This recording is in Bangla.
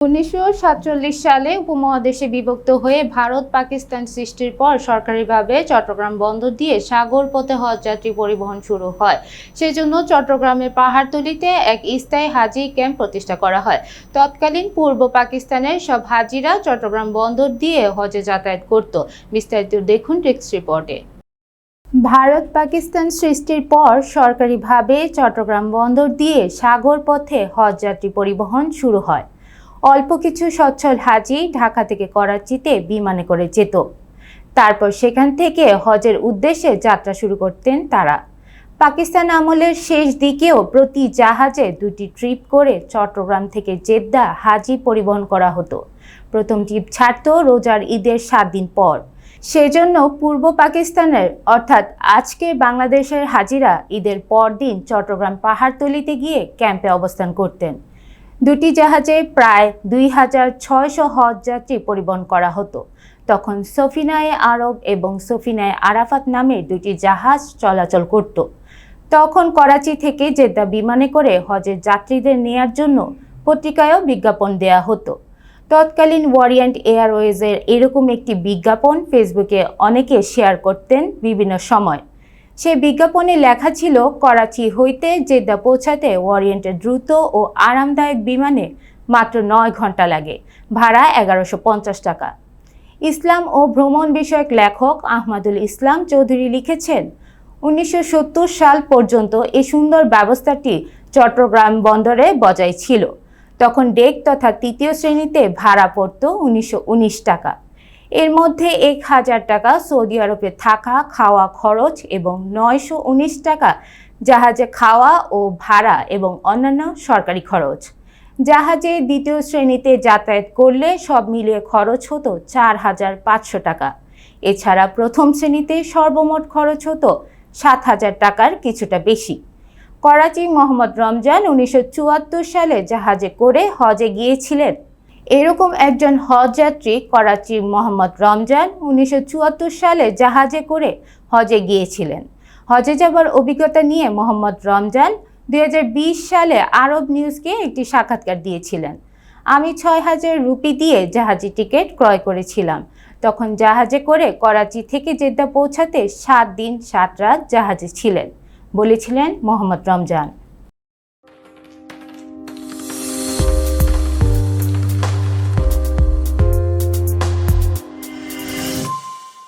উনিশশো সাতচল্লিশ সালে উপমহাদেশে বিভক্ত হয়ে ভারত পাকিস্তান সৃষ্টির পর সরকারিভাবে চট্টগ্রাম বন্দর দিয়ে সাগর পথে হজ যাত্রী পরিবহন শুরু হয়। সেজন্য চট্টগ্রামের পাহাড়তলিতে এক স্থায়ী হাজি ক্যাম্প প্রতিষ্ঠা করা হয়। তৎকালীন পূর্ব পাকিস্তানের সব হাজিরা চট্টগ্রাম বন্দর দিয়ে হজে যাতায়াত করত। বিস্তারিত দেখুন টেক্সট রিপোর্টে। ভারত পাকিস্তান সৃষ্টির পর সরকারিভাবে চট্টগ্রাম বন্দর দিয়ে সাগর পথে হজ যাত্রী পরিবহন শুরু হয়। অল্প কিছু সচ্ছল হাজি ঢাকা থেকে করাচিতে বিমানে করে যেত। তারপর সেখান থেকে হজের উদ্দেশ্যে যাত্রা শুরু করতেন তারা। পাকিস্তান আমলের শেষ দিকেও প্রতি জাহাজে দুটি ট্রিপ করে চট্টগ্রাম থেকে জেদ্দা হাজি পরিবহন করা হতো। প্রথম ট্রিপ ছাড়ত রোজার ঈদের সাত দিন পর। সেজন্য পূর্ব পাকিস্তানের, অর্থাৎ আজকে বাংলাদেশের হাজিরা ঈদের পরদিন চট্টগ্রাম পাহাড়তলিতে গিয়ে ক্যাম্পে অবস্থান করতেন। দুটি জাহাজে প্রায় দুই হাজার ছয়শো হজ যাত্রী পরিবহন করা হতো। তখন সফিনায়ে আরব এবং সফিনায়ে আরাফাত নামে দুটি জাহাজ চলাচল করত। তখন করাচি থেকে জেদ্দা বিমানে করে হজের যাত্রীদের নেয়ার জন্য পত্রিকায়ও বিজ্ঞাপন দেয়া হতো। তৎকালীন ওয়ারিয়েন্ট এয়ারওয়েজের এরকম একটি বিজ্ঞাপন ফেসবুকে অনেকে শেয়ার করতেন বিভিন্ন সময়। সেই বিজ্ঞাপনে লেখা ছিল, করাচি হইতে জেদ্দা পৌঁছাতে ওয়ারিয়েন্টের দ্রুত ও আরামদায়ক বিমানে মাত্র নয় ঘণ্টা লাগে, ভাড়া এগারোশো পঞ্চাশ টাকা। ইসলাম ও ভ্রমণ বিষয়ক লেখক আহমাদুল ইসলাম চৌধুরী লিখেছেন, উনিশশো সত্তর সাল পর্যন্ত এই সুন্দর ব্যবস্থাটি চট্টগ্রাম বন্দরে বজায় ছিল। তখন ডেক তথা তৃতীয় শ্রেণীতে ভাড়া পড়ত উনিশশো উনিশ টাকা। এর মধ্যে এক হাজার টাকা সৌদি আরবে থাকা, খাওয়া খরচ এবং নয়শো উনিশ টাকা জাহাজে খাওয়া ও ভাড়া এবং অন্যান্য সরকারি খরচ। জাহাজে দ্বিতীয় শ্রেণীতে যাতায়াত করলে সব মিলিয়ে খরচ হতো চার হাজার পাঁচশো টাকা। এছাড়া প্রথম শ্রেণীতে সর্বমোট খরচ হতো সাত হাজার টাকার কিছুটা বেশি। করাচি মোহাম্মদ রমজান উনিশশো চুয়াত্তর সালে জাহাজে করে হজে গিয়েছিলেন। এরকম একজন হজ যাত্রী করাচির মোহাম্মদ রমজান উনিশশো চুয়াত্তর সালে জাহাজে করে হজে গিয়েছিলেন। হজে যাবার অভিজ্ঞতা নিয়ে মোহাম্মদ রমজান দু হাজার বিশ সালে আরব নিউজকে একটি সাক্ষাৎকার দিয়েছিলেন। আমি ছয় হাজার রুপি দিয়ে জাহাজি টিকিট ক্রয় করেছিলাম। তখন জাহাজে করে করাচি থেকে জেদ্দা পৌঁছাতে সাত দিন সাত রাত জাহাজে ছিলেন, বলেছিলেন মোহাম্মদ রমজান।